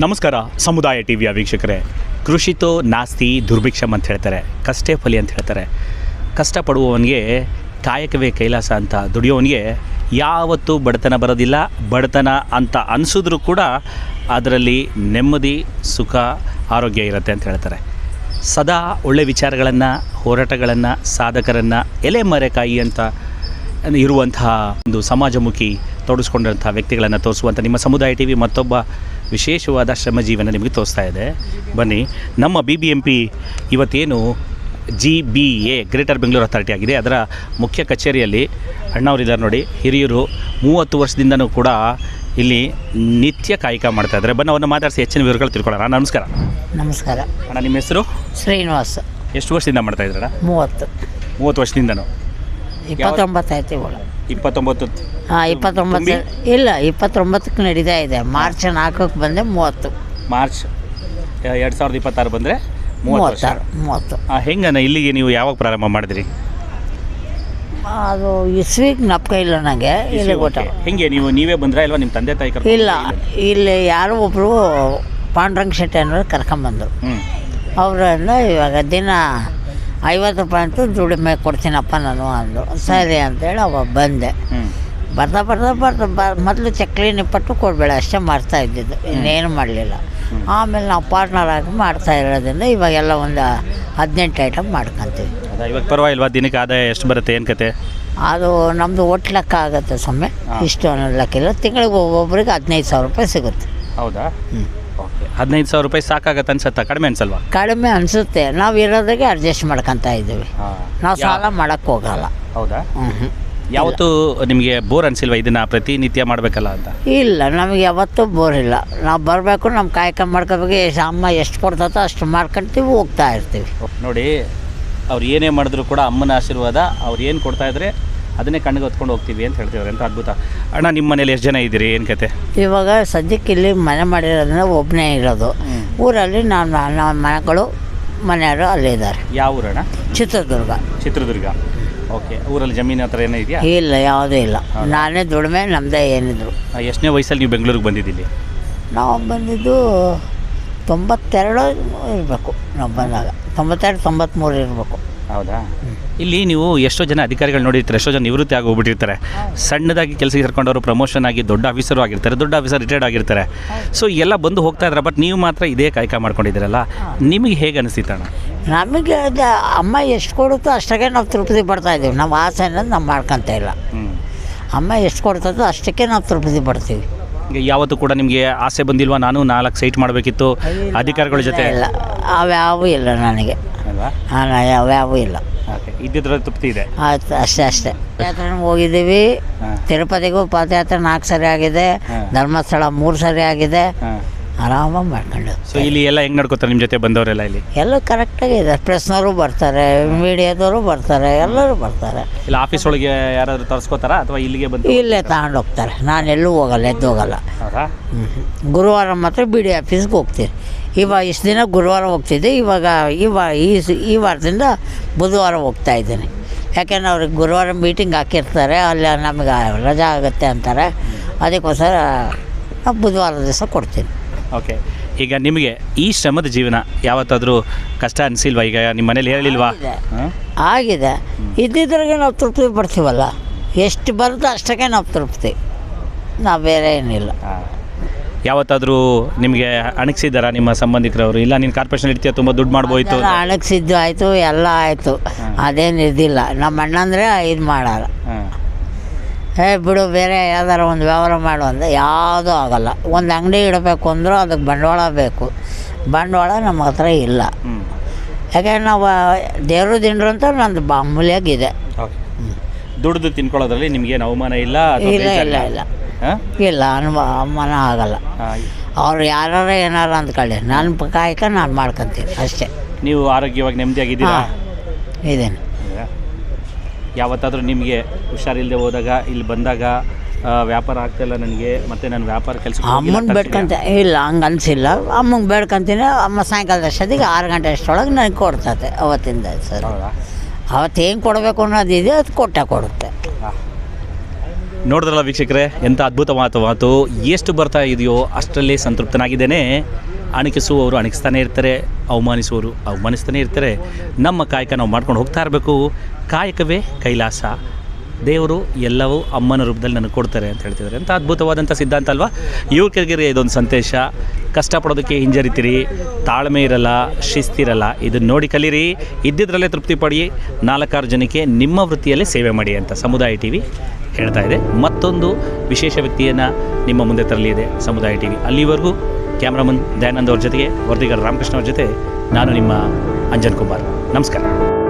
ನಮಸ್ಕಾರ, ಸಮುದಾಯ ಟಿ ವಿಯ ವೀಕ್ಷಕರೇ. ಕೃಷಿತೋ ನಾಸ್ತಿ ದುರ್ಭಿಕ್ಷಮ್ ಅಂತ ಹೇಳ್ತಾರೆ. ಕಷ್ಟೇ ಫಲಿ ಅಂತ ಹೇಳ್ತಾರೆ. ಕಷ್ಟಪಡುವವನಿಗೆ ಕಾಯಕವೇ ಕೈಲಾಸ ಅಂತ ದುಡಿಯೋವನಿಗೆ ಯಾವತ್ತೂ ಬಡತನ ಬರೋದಿಲ್ಲ. ಬಡತನ ಅಂತ ಅನಿಸಿದ್ರೂ ಕೂಡ ಅದರಲ್ಲಿ ನೆಮ್ಮದಿ, ಸುಖ, ಆರೋಗ್ಯ ಇರುತ್ತೆ ಅಂತ ಹೇಳ್ತಾರೆ. ಸದಾ ಒಳ್ಳೆ ವಿಚಾರಗಳನ್ನು, ಹೋರಾಟಗಳನ್ನು, ಸಾಧಕರನ್ನು ಎಲೆ ಮರೆಕಾಯಿ ಅಂತ ಇರುವಂತಹ ಒಂದು ಸಮಾಜಮುಖಿ ತೊಡಸ್ಕೊಂಡಂಥ ವ್ಯಕ್ತಿಗಳನ್ನು ತೋರಿಸುವಂಥ ನಿಮ್ಮ ಸಮುದಾಯ ಟಿ ವಿ ಮತ್ತೊಬ್ಬ ವಿಶೇಷವಾದ ಶ್ರಮ ಜೀವನ ನಿಮಗೆ ತೋರಿಸ್ತಾ ಇದೆ. ಬನ್ನಿ ನಮ್ಮ ಬಿ ಬಿ ಎಂ ಪಿ ಇವತ್ತೇನು G B A greater Bengaluru authority ಆಗಿದೆ. ಅದರ ಮುಖ್ಯ ಕಚೇರಿಯಲ್ಲಿ ಅಣ್ಣವರಿದ್ದಾರೆ ನೋಡಿ. ಹಿರಿಯರು ಮೂವತ್ತು ವರ್ಷದಿಂದನೂ ಕೂಡ ಇಲ್ಲಿ ನಿತ್ಯ ಕಾಯಕ ಮಾಡ್ತಾ ಇದ್ದಾರೆ. ಬನ್ನಿ ಅವನ್ನು ಮಾತಾಡಿಸಿ ಹೆಚ್ಚಿನ ವಿವರಗಳು ತಿಳ್ಕೊಳ್ಳೋಣ. ನಮಸ್ಕಾರ. ನಮಸ್ಕಾರ. ಅಣ್ಣ ನಿಮ್ಮ ಹೆಸರು? ಶ್ರೀನಿವಾಸ್. ಎಷ್ಟು ವರ್ಷದಿಂದ ಮಾಡ್ತಾ ಇದ್ದಾರೆ ಮೂವತ್ತು. ಮೂವತ್ತು ವರ್ಷದಿಂದನೂ. ಇಪ್ಪತ್ತೊಂಬತ್ತು ಆಯ್ತು ಇವಳು ಇಪ್ಪತ್ತೊಂಬತ್ತು. ಹಾಂ ಇಪ್ಪತ್ತೊಂಬತ್ತು. ಇಲ್ಲ ಇಪ್ಪತ್ತೊಂಬತ್ತಕ್ಕೆ ನಡೀತಾ ಇದೆ. ಮಾರ್ಚ್ ನಾಲ್ಕಕ್ಕೆ ಬಂದೆ ಮೂವತ್ತು. ಮಾರ್ಚ್ ಎರಡು ಸಾವಿರದ ಇಪ್ಪತ್ತಾರು ಬಂದರೆ ಮೂವತ್ತಾರು ಮೂವತ್ತು ಹೆಂಗನ ಇಲ್ಲಿಗೆ ನೀವು ಯಾವಾಗ ಪ್ರಾರಂಭ ಮಾಡಿದ್ರಿ? ಅದು ಇಸ್ವಿಗೆ ನಪ್ಕ ಇಲ್ಲ ನನಗೆ ಇಲ್ಲಿ ಗೊತ್ತ ಹೆಂಗೆ ನೀವು ನೀವೇ ಬಂದ್ರಾ ಇಲ್ವಾ? ನಿಮ್ಮ ತಂದೆ ತಾಯಿ ಕರ್ಕೊಂಡು ಇಲ್ಲ ಇಲ್ಲಿ ಯಾರೋ ಒಬ್ಬರು ಪಾಂಡ್ರಂಗ್ ಶೆಟ್ಟಿ ಅನ್ನೋರು ಕರ್ಕೊಂಬಂದರು ಅವರನ್ನು ಇವಾಗ ದಿನ ಐವತ್ತು ರೂಪಾಯಿ ಅಂತೂ ದುಡಿಮೆ ಕೊಡ್ತೀನಪ್ಪ ನಾನು ಅಂದರು. ಸರಿ ಅಂತೇಳಿ ಅವಾಗ ಬಂದೆ. ಬರ್ತಾ ಬರ್ತಾ ಬರ್ತಾ ಬ ಮೊದಲು ಚಕ್ಲಿ ನಿಪ್ಪಟ್ಟು ಕೊಡಬೇಡ ಅಷ್ಟೇ ಮಾಡ್ತಾ ಇದ್ದಿದ್ದು. ಇನ್ನೇನು ಮಾಡಲಿಲ್ಲ. ಆಮೇಲೆ ನಾವು ಪಾರ್ಟ್ನರ್ ಆಗಿ ಮಾಡ್ತಾ ಇರೋದ್ರಿಂದ ಇವಾಗೆಲ್ಲ ಒಂದು ಹದಿನೆಂಟು ಐಟಮ್ ಮಾಡ್ಕೊತೀವಿ. ಇವಾಗ ಪರವಾಗಿಲ್ವಾ? ದಿನಕ್ಕೆ ಆದಾಯ ಎಷ್ಟು ಬರುತ್ತೆ? ಏನು ಕತೆ? ಅದು ನಮ್ಮದು ಒಟ್ಟು ಲೆಕ್ಕ ಆಗುತ್ತೆ ಸೊಮ್ಮೆ. ಇಷ್ಟು ಅನ್ನೋ ಲೆಕ್ಕಿಲ್ಲ ತಿಂಗಳಿಗೆ ಒಬ್ಬೊಬ್ರಿಗೆ ಹದಿನೈದು ಸಾವಿರ ರೂಪಾಯಿ ಸಿಗುತ್ತೆ. ಹೌದಾ? ಹ್ಞೂ ಓಕೆ. ಹದಿನೈದು ಸಾವಿರ ರೂಪಾಯಿ ಸಾಕಾಗತ್ತೆ ಅನ್ಸತ್ತಾ? ಕಡಿಮೆ ಅನ್ಸಲ್ವಾ? ಕಡಿಮೆ ಅನಿಸುತ್ತೆ. ನಾವು ಇರೋದಾಗೆ ಅಡ್ಜಸ್ಟ್ ಮಾಡ್ಕೊಂತ ಇದ್ದೀವಿ. ನಾವು ಸಾಲ ಮಾಡೋಕ್ಕೆ ಹೋಗಲ್ಲ. ಹೌದಾ? ಹ್ಞೂ ಯಾವತ್ತೂ ನಿಮಗೆ ಬೋರ್ ಅನ್ಸಿಲ್ವಾ ಇದನ್ನ ಪ್ರತಿನಿತ್ಯ ಮಾಡಬೇಕಲ್ಲ ಅಂತ? ಇಲ್ಲ ನಮಗೆ ಯಾವತ್ತೂ ಬೋರ್ ಇಲ್ಲ. ನಾವು ಬರಬೇಕು ನಮ್ಮ ಕಾಯಕ ಮಾಡ್ಕೋಬೇಕು. ಎಷ್ಟು ಅಮ್ಮ ಎಷ್ಟು ಕೊಡ್ತತೋ ಅಷ್ಟು ಮಾಡ್ಕೊಂತೀವಿ ಹೋಗ್ತಾ ಇರ್ತೀವಿ. ನೋಡಿ ಅವ್ರು ಏನೇ ಮಾಡಿದ್ರು ಕೂಡ ಅಮ್ಮನ ಆಶೀರ್ವಾದ ಅವ್ರು ಏನು ಕೊಡ್ತಾ ಇದ್ರೆ ಅದನ್ನೇ ಕಣ್ಣಿಗೆ ಹೊತ್ಕೊಂಡು ಹೋಗ್ತೀವಿ ಅಂತ ಹೇಳ್ತಿದ್ದಾರೆ. ಅಂತ ಅದ್ಭುತ. ಅಣ್ಣ ನಿಮ್ಮ ಮನೇಲಿ ಎಷ್ಟು ಜನ ಇದ್ದೀರಿ? ಏನು ಕತೆ? ಇವಾಗ ಸದ್ಯಕ್ಕೆ ಇಲ್ಲಿ ಮನೆ ಮಾಡಿರೋದ್ರಿಂದ ಒಬ್ಬನೇ ಇರೋದು. ಊರಲ್ಲಿ ನಾನು ನಮ್ಮ ಮನೆಗಳು ಮನೆಯವರು ಅಲ್ಲೇ ಇದ್ದಾರೆ. ಯಾವ ಊರಣ್ಣ? ಚಿತ್ರದುರ್ಗ. ಚಿತ್ರದುರ್ಗ. ಓಕೆ. ಊರಲ್ಲಿ ಜಮೀನು ಹತ್ರ ಏನೋ ಇದೆಯಾ? ಇಲ್ಲ ಯಾವುದೂ ಇಲ್ಲ. ನಾನೇ ದುಡಿಮೆ ನಮ್ಮದೇ ಏನಿದ್ರು. ಎಷ್ಟನೇ ವಯಸ್ಸಲ್ಲಿ ನೀವು ಬೆಂಗಳೂರಿಗೆ ಬಂದಿದ್ದೀನಿ ನಾವು ಬಂದಿದ್ದು ತೊಂಬತ್ತೆರಡು ಇರಬೇಕು ನಾವು ಬಂದಾಗ. ತೊಂಬತ್ತೆರಡು ತೊಂಬತ್ತ್ಮೂರು ಇರಬೇಕು. ಹೌದಾ? ಇಲ್ಲಿ ನೀವು ಎಷ್ಟೋ ಜನ ಅಧಿಕಾರಿಗಳು ನೋಡಿರ್ತಾರೆ ಎಷ್ಟೋ ಜನ ನಿವೃತ್ತಿ ಆಗಿ ಹೋಗ್ಬಿಟ್ಟಿರ್ತಾರೆ ಸಣ್ಣದಾಗಿ ಕೆಲಸಕ್ಕೆ ಸೇರ್ಕೊಂಡವರು ಪ್ರಮೋಷನ್ ಆಗಿ ದೊಡ್ಡ ಆಫೀಸರು ಆಗಿರ್ತಾರೆ ದೊಡ್ಡ ಆಫೀಸರ್ ರಿಟೈರ್ಡ್ ಆಗಿರ್ತಾರೆ. ಸೊ ಎಲ್ಲ ಬಂದು ಹೋಗ್ತಾ ಇದ್ದಾರೆ ಬಟ್ ನೀವು ಮಾತ್ರ ಇದೇ ಕಾಯ್ಕ ಮಾಡ್ಕೊಂಡಿದ್ದೀರಲ್ಲ. ನಿಮಗೆ ಹೇಗೆ ಅನಿಸ್ತಿತ್ತಣ್ಣ ನಮಗೆ ಅದು ಅಮ್ಮ ಎಷ್ಟು ಕೊಡುತ್ತೋ ಅಷ್ಟಕ್ಕೆ ನಾವು ತೃಪ್ತಿ ಪಡ್ತಾ ಇದ್ದೀವಿ. ನಮ್ಮ ಆಸೆ ಅನ್ನೋದು ನಾವು ಮಾಡ್ಕೊತ ಇಲ್ಲ. ಅಮ್ಮ ಎಷ್ಟು ಕೊಡ್ತದೋ ಅಷ್ಟಕ್ಕೆ ನಾವು ತೃಪ್ತಿ ಪಡ್ತೀವಿ. ಈಗ ಯಾವತ್ತೂ ಕೂಡ ನಿಮಗೆ ಆಸೆ ಬಂದಿಲ್ವಾ? ನಾನು ನಾಲ್ಕು ಸೈಟ್ ಮಾಡಬೇಕಿತ್ತು. ಅಧಿಕಾರಿಗಳ ಜೊತೆ ಇಲ್ಲ. ಅವ್ಯಾವೂ ಇಲ್ಲ ನನಗೆ. ಅಲ್ವಾ? ಹಾಂ ಯಾವ್ಯಾವೂ ಇಲ್ಲ. ಓಕೆ ಇದ್ದಿದ್ರೆ ತೃಪ್ತಿ ಇದೆ? ಆಯ್ತು ಅಷ್ಟೇ ಅಷ್ಟೇ ಯಾತ್ರೆ ಹೋಗಿದ್ದೀವಿ. ಹಾಂ. ತಿರುಪತಿಗೂ ಪಾದಯಾತ್ರೆ ನಾಲ್ಕು ಸರಿ ಆಗಿದೆ. ಧರ್ಮಸ್ಥಳ ಮೂರು ಸರಿ ಆಗಿದೆ. ಆರಾಮಾಗಿ ಮಾಡ್ಕೊಂಡು ಸೊ ಇಲ್ಲಿ ಎಲ್ಲ ಹೆಂಗ್ ನಡ್ಕೋತಾರೆ ನಿಮ್ಮ ಜೊತೆ ಬಂದವರೆಲ್ಲ ಇಲ್ಲಿ? ಎಲ್ಲ ಕರೆಕ್ಟಾಗಿ ಇದೆ. ಪ್ರೆಸ್ನವರು ಬರ್ತಾರೆ ಮೀಡಿಯಾದವರು ಬರ್ತಾರೆ ಎಲ್ಲರೂ ಬರ್ತಾರೆ. ಇಲ್ಲ ಆಫೀಸ್ ಒಳಗೆ ಯಾರಾದರೂ ತರಿಸ್ಕೋತಾರ? ಅಥವಾ ಇಲ್ಲಿಗೆ ಬಂದು ಇಲ್ಲೇ ತಗೊಂಡು ಹೋಗ್ತಾರೆ. ನಾನು ಎಲ್ಲೂ ಹೋಗಲ್ಲ ಎದ್ದು ಹೋಗಲ್ಲ. ಹೌದಾ? ಹ್ಮ್. ಗುರುವಾರ ಮಾತ್ರ ಬಿ ಡಿ ಆಫೀಸ್ಗೆ ಹೋಗ್ತೀನಿ. ಇವಾಗ ಇಷ್ಟು ದಿನ ಗುರುವಾರ ಹೋಗ್ತಿದ್ದೆ. ಇವಾಗ ಇವ ಈ ವಾರದಿಂದ ಬುಧವಾರ ಹೋಗ್ತಾ ಇದ್ದೀನಿ. ಯಾಕೆಂದ್ರೆ ಅವ್ರಿಗೆ ಗುರುವಾರ ಮೀಟಿಂಗ್ ಹಾಕಿರ್ತಾರೆ ಅಲ್ಲಿ ನಮಗೆ ರಜಾ ಆಗುತ್ತೆ ಅಂತಾರೆ. ಅದಕ್ಕೋಸ್ಕರ ಬುಧವಾರ ದಿವಸ ಕೊಡ್ತೀನಿ. ಓಕೆ. ಈಗ ನಿಮಗೆ ಈ ಶ್ರಮದ ಜೀವನ ಯಾವತ್ತಾದರೂ ಕಷ್ಟ ಅನಿಸಿಲ್ವಾ? ಈಗ ನಿಮ್ಮ ಮನೇಲಿ ಹೇಳಿಲ್ವಾ? ಆಗಿದೆ. ಇದ್ದಿದ್ರಾಗೆ ನಾವು ತೃಪ್ತಿ ಪಡ್ತೀವಲ್ಲ? ಎಷ್ಟು ಬರುತ್ತೋ ಅಷ್ಟಕ್ಕೆ ನಾವು ತೃಪ್ತಿ. ನಾವು ಬೇರೆ ಏನಿಲ್ಲ. ಯಾವತ್ತಾದರೂ ನಿಮಗೆ ಅಣಗಿಸಿದ್ದಾರಾ ನಿಮ್ಮ ಸಂಬಂಧಿಕರವರು? ಇಲ್ಲ ನೀನು ಕಾರ್ಪೊರೇಷನ್ ಇರ್ತೀಯ ತುಂಬ ದುಡ್ಡು ಮಾಡ್ಬೋಯ್ತು ಅಣಗಿಸಿದ್ದು ಆಯಿತು ಎಲ್ಲ ಆಯಿತು. ಅದೇನು ಇದ್ದಿಲ್ಲ ನಮ್ಮ ಅಣ್ಣಂದರೆ ಇದು ಮಾಡಲ್ಲ. ಹಾಂ. ಏ ಬಿಡು ಬೇರೆ ಯಾವ್ದಾರು ಒಂದು ವ್ಯವಹಾರ ಮಾಡು ಅಂದರೆ ಯಾವುದೂ ಆಗಲ್ಲ. ಒಂದು ಅಂಗಡಿ ಇಡಬೇಕು ಅಂದರೂ ಅದಕ್ಕೆ ಬಂಡವಾಳ ಬೇಕು. ಬಂಡವಾಳ ನಮ್ಮ ಹತ್ರ ಇಲ್ಲ. ಯಾಕೆಂದ್ರೆ ನಾವು ದೇವರು ದಿಂಡ್ರು ಅಂತ ನಂದು ಮಾಮೂಲಿಯಾಗಿದೆ ಓಕೆ. ದುಡ್ದು ತಿನ್ಕೊಳ್ಳೋದ್ರಲ್ಲಿ ನಿಮಗೇನು ಅವಮಾನ ಇಲ್ಲ ಇಲ್ಲ ಇಲ್ಲ ಇಲ್ಲ. ಇಲ್ಲ ಅನುಭವ ಮನ ಆಗಲ್ಲ. ಅವ್ರು ಯಾರು ಏನಾರು ಅಂದ್ಕೊಳ್ಳಿ. ನನ್ನ ಕಾಯಕ ನಾನು ಮಾಡ್ಕೊತೀನಿ ಅಷ್ಟೇ. ನೀವು ಆರೋಗ್ಯವಾಗಿ ನೆಮ್ಮದಿಯಾಗಿದ್ದೀರಾ? ಇದೇನು. ಯಾವತ್ತಾದರೂ ನಿಮಗೆ ಹುಷಾರಿಲ್ಲದೆ ಹೋದಾಗ ಇಲ್ಲಿ ಬಂದಾಗ ವ್ಯಾಪಾರ ಆಗ್ತಾಯಿಲ್ಲ ನನಗೆ ಮತ್ತೆ ನಾನು ವ್ಯಾಪಾರ ಕೆಲಸ ಅಮ್ಮನ ಬೇಡ್ಕೊಂತ ಇಲ್ಲ ಹಂಗೆ ಅನಿಸಿಲ್ಲ ಅಮ್ಮಂಗೆ ಬೇಡ್ಕೊಂತೀನಿ ಅಮ್ಮ ಸಾಯಂಕಾಲದ ಅಷ್ಟೊತ್ತಿಗೆ ಆರು ಗಂಟೆ ಅಷ್ಟೊಳಗೆ ನನಗೆ ಕೊಡ್ತದೆ ಅವತ್ತಿಂದ ಸರ್. ಅವತ್ತೇನು ಕೊಡಬೇಕು ಅನ್ನೋದಿದೆ ಅದು ಕೊಟ್ಟೆ ಕೊಡುತ್ತೆ. ನೋಡಿದ್ರಲ್ಲ ವೀಕ್ಷಕರೇ ಎಂಥ ಅದ್ಭುತವಾದ ಮಾತು ಎಷ್ಟು ಬರ್ತಾ ಇದೆಯೋ ಅಷ್ಟರಲ್ಲಿ ಸಂತೃಪ್ತನಾಗಿದ್ದೇನೆ. ಅಣಕಿಸುವವರು ಅಣಗಿಸ್ತಾನೆ ಇರ್ತಾರೆ, ಅವಮಾನಿಸುವವರು ಅವಮಾನಿಸ್ತಾನೆ ಇರ್ತಾರೆ. ನಮ್ಮ ಕಾಯಕ ನಾವು ಮಾಡ್ಕೊಂಡು ಹೋಗ್ತಾ ಇರಬೇಕು. ಕಾಯಕವೇ ಕೈಲಾಸ. ದೇವರು ಎಲ್ಲವೂ ಅಮ್ಮನ ರೂಪದಲ್ಲಿ ನನಗೆ ಕೊಡ್ತಾರೆ ಅಂತ ಹೇಳ್ತಿದ್ದಾರೆ. ಅಂತ ಅದ್ಭುತವಾದಂಥ ಸಿದ್ಧಾಂತ ಅಲ್ವಾ? ಯುವಕರಿಗೆ ಇದೊಂದು ಸಂದೇಶ ಕಷ್ಟಪಡೋದಕ್ಕೆ ಹಿಂಜರಿತೀರಿ, ತಾಳ್ಮೆ ಇರಲ್ಲ, ಶಿಸ್ತಿರಲ್ಲ. ಇದನ್ನು ನೋಡಿ ಕಲೀರಿ. ಇದ್ದಿದ್ರಲ್ಲೇ ತೃಪ್ತಿ ಪಡಿ. ನಾಲ್ಕಾರು ಜನಕ್ಕೆ ನಿಮ್ಮ ವೃತ್ತಿಯಲ್ಲೇ ಸೇವೆ ಮಾಡಿ ಅಂತ ಸಮುದಾಯ ಟಿ ವಿ ಹೇಳ್ತಾ ಇದೆ. ಮತ್ತೊಂದು ವಿಶೇಷ ವ್ಯಕ್ತಿಯನ್ನು ನಿಮ್ಮ ಮುಂದೆ ತರಲಿದೆ ಸಮುದಾಯ ಟಿ ವಿ ಅಲ್ಲಿವರೆಗೂ ಕ್ಯಾಮ್ರಾಮನ್ ದಯಾನಂದ್ ಅವ್ರ ಜೊತೆಗೆ, ವರದಿಗಾರ ರಾಮಕೃಷ್ಣ ಅವ್ರ ಜೊತೆ ನಾನು ನಿಮ್ಮ ಅಂಜನ್ ಕುಮಾರ್. ನಮಸ್ಕಾರ.